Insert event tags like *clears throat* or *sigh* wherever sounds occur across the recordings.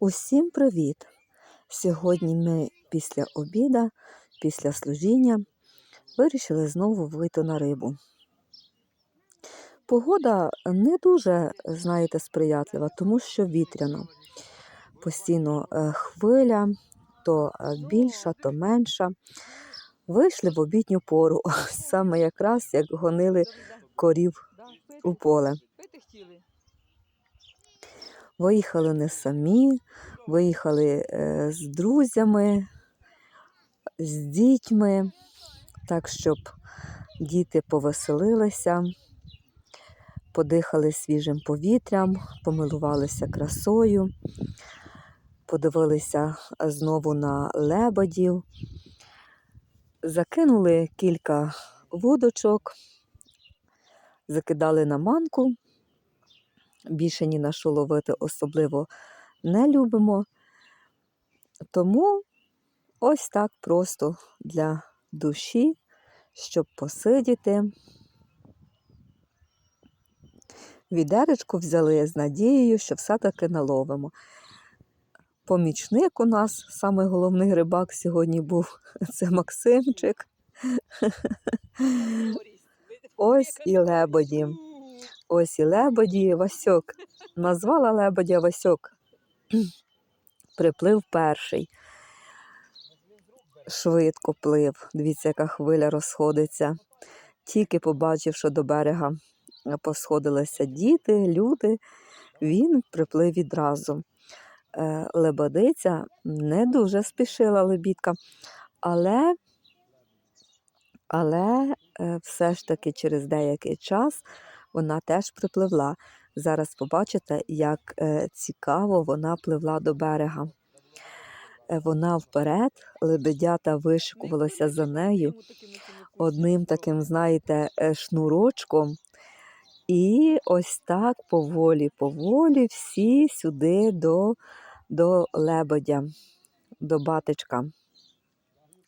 Усім привіт! Сьогодні ми після обіда, після служіння вирішили знову вийти на рибу. Погода не дуже, знаєте, сприятлива, тому що вітряно. Постійно е, хвиля, то е, більша, то менша. Вийшли в обідню пору, *laughs* саме якраз як гонили корів у поле. Виїхали не самі, виїхали е, з друзями, з дітьми, так, щоб діти повеселилися, подихали свіжим повітрям, помилувалися красою, подивилися знову на лебедів, закинули кілька вудочок, закидали на манку більше ні на що ловити особливо не любимо. Тому ось так просто для душі, щоб посидіти. Відеречку взяли з надією, що все-таки наловимо. Помічник у нас, самий головний рибак сьогодні був, *laughs* це Максимчик. Ось і лебеді. Ось і лебеді Васьок. Назвала лебедя Васьок. *clears throat* Приплив перший. Швидко плив. Дивіться, яка хвиля розходиться. Тільки побачив, що до берега посходилися діти, люди, він приплив відразу. Е, Лебедиця не дуже спішила лебідка, але, але е, все ж таки через деякий час вона теж припливла. Зараз побачите, як е, цікаво вона пливла до берега. Е, Вона вперед, лебедята вишикувалися за нею одним таким, знаєте, е, шнурочком. І ось так поволі, поволі всі сюди до, до лебедя, до батечка.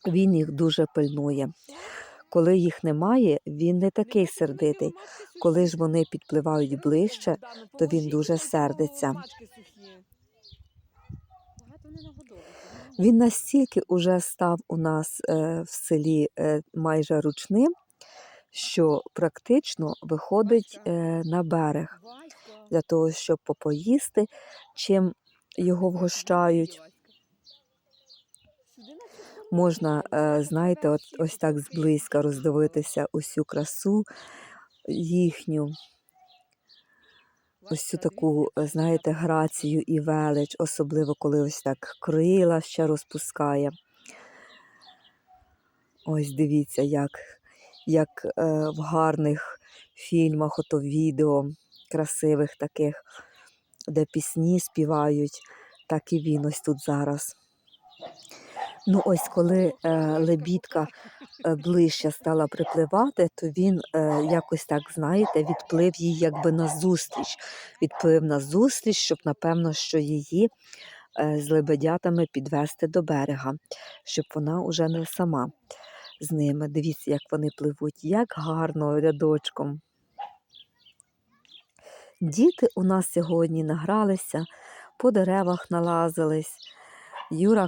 Він їх дуже пильнує. Коли їх немає, він не такий сердитий. Коли ж вони підпливають ближче, то він дуже сердиться. Він настільки уже став у нас е, в селі е, майже ручним, що практично виходить е, на берег для того, щоб попоїсти, чим його вгощають. Можна, е, знаєте, от, ось так зблизька роздивитися усю красу їхню, ось цю таку, е, знаєте, грацію і велич, особливо коли ось так крила ще розпускає. Ось дивіться, як, як е, в гарних фільмах, ото відео, красивих таких, де пісні співають, так і він ось тут зараз. Ну, ось коли е, лебідка е, ближче стала припливати, то він е, якось так, знаєте, відплив їй якби назустріч. Відплив назустріч, щоб, напевно, що її е, з лебедятами підвести до берега, щоб вона уже не сама з ними. Дивіться, як вони пливуть, як гарно рядочком. Діти у нас сьогодні награлися, по деревах налазились. Юра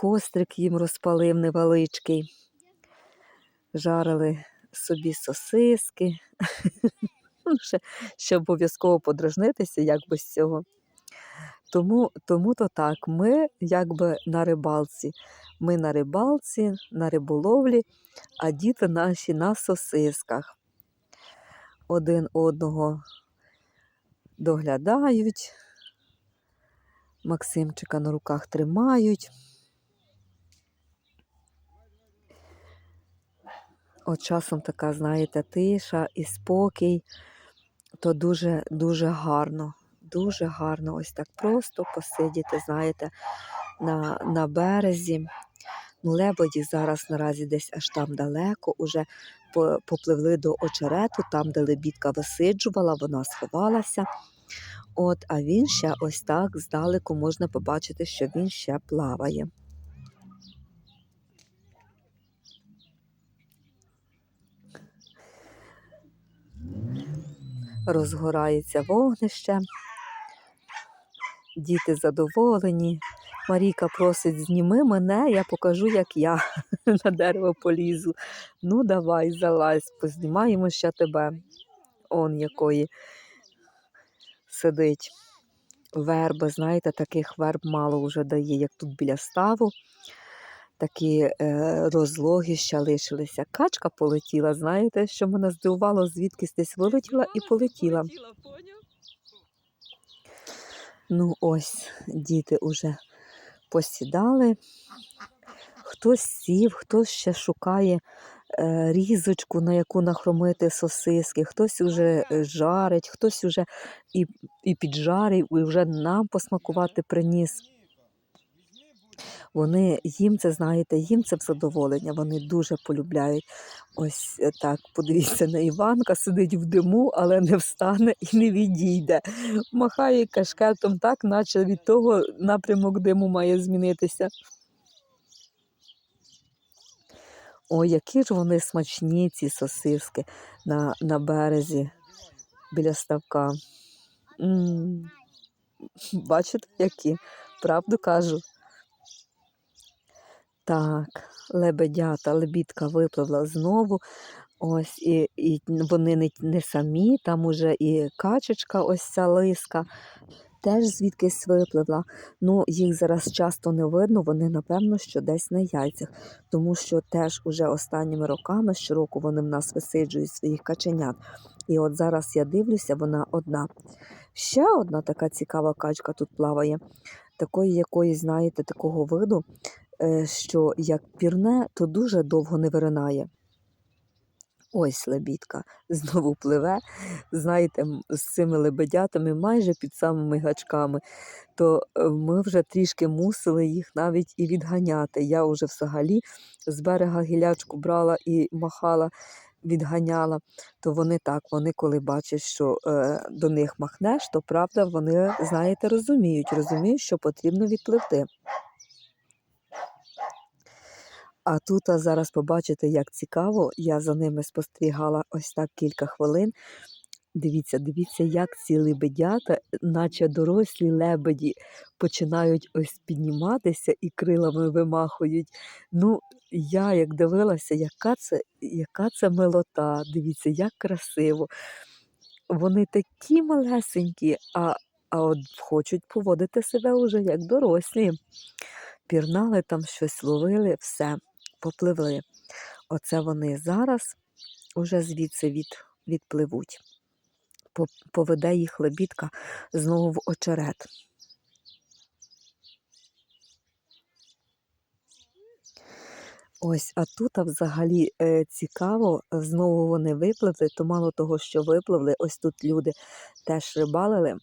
кострик їм розпалив невеличкий. Жарили собі сосиски. *laughs* Ну, ще, обов'язково подражнитися, як без цього. Тому, тому то так, ми якби на рибалці. Ми на рибалці, на риболовлі, а діти наші на сосисках. Один одного доглядають, Максимчика на руках тримають. От часом така, знаєте, тиша і спокій, то дуже дуже гарно, дуже гарно ось так просто посидіти, знаєте, на, на березі. Ну, лебеді зараз наразі десь аж там далеко, уже попливли до очерету, там, де лебідка висиджувала, вона сховалася. От, а він ще ось так здалеку можна побачити, що він ще плаває. Розгорається вогнище. Діти задоволені. Марійка просить, зніми мене, я покажу, як я *laughs* на дерево полізу. Ну, давай, залазь, познімаємо ще тебе. Он якої сидить. Верби, знаєте, таких верб мало вже дає, як тут біля ставу. Такі е, розлогіща лишилися. Качка полетіла, знаєте, що мене здивувало, звідкись десь вилетіла і полетіла. Ну ось, діти уже посідали. Хтось сів, хтось ще шукає е, різочку, на яку нахромити сосиски, хтось уже е, жарить, хтось уже і, і піджарив, і вже нам посмакувати приніс. Вони їм це, знаєте, їм це в задоволення, вони дуже полюбляють. Ось е, так, подивіться на Іванка, сидить в диму, але не встане і не відійде. Махає кашкетом так, наче від того напрямок диму має змінитися. Ой, які ж вони смачні, ці сосиски на, на березі біля ставка. м Бачите, які? Правду кажу. Так, лебедята, лебідка випливла знову. Ось і, і вони не, не самі, там уже і качечка, ось ця лиска, теж звідкись випливла. Ну, їх зараз часто не видно, вони, напевно, що десь на яйцях, тому що теж уже останніми роками щороку вони в нас висиджують своїх каченят. І от зараз я дивлюся, вона одна. Ще одна така цікава качка тут плаває, такої якоїсь, знаєте, такого виду, що як пірне, то дуже довго не виринає. Ось лебідка *laughs* знову пливе, знаєте, з цими лебедятами майже під самими гачками, то е, ми вже трішки мусили їх навіть і відганяти. Я вже взагалі з берега гілячку брала і махала, відганяла. То вони так, вони коли бачать, що е, до них махнеш, то правда вони, знаєте, розуміють, розуміють, що потрібно відпливти. А тут а зараз побачите, як цікаво, я за ними спостерігала ось так кілька хвилин. Дивіться, дивіться, як ці лебедята, наче дорослі лебеді, починають ось підніматися і крилами вимахують. Ну, я як дивилася, яка це, яка це милота, дивіться, як красиво. Вони такі малесенькі, а, а от хочуть поводити себе уже як дорослі. Пірнали там щось ловили, все, попливли. Оце вони зараз уже звідси від, відпливуть. По- Поведе їх лебідка знову в очерет. Ось, а тут а взагалі е, цікаво, знову вони випливли, то мало того, що випливли, ось тут люди теж рибалили.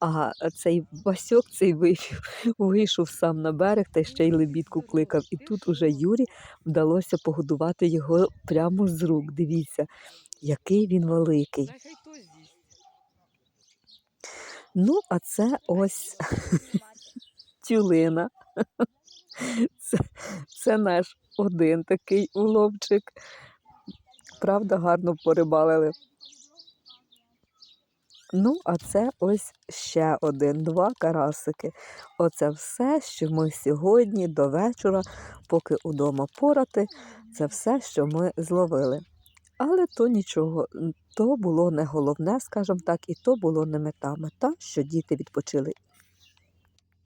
А цей Васьок цей вийшов, *laughs* вийшов сам на берег та ще й лебідку кликав. І тут уже Юрі вдалося погодувати його прямо з рук. Дивіться, який він великий. Ну, а це ось *laughs* тюлина. *laughs* Це, це наш один такий уловчик. Правда, гарно порибалили. Ну, а це ось ще один, два карасики. Оце все, що ми сьогодні до вечора, поки удома порати, це все, що ми зловили. Але то нічого, то було не головне, скажімо так, і то було не мета. Мета, що діти відпочили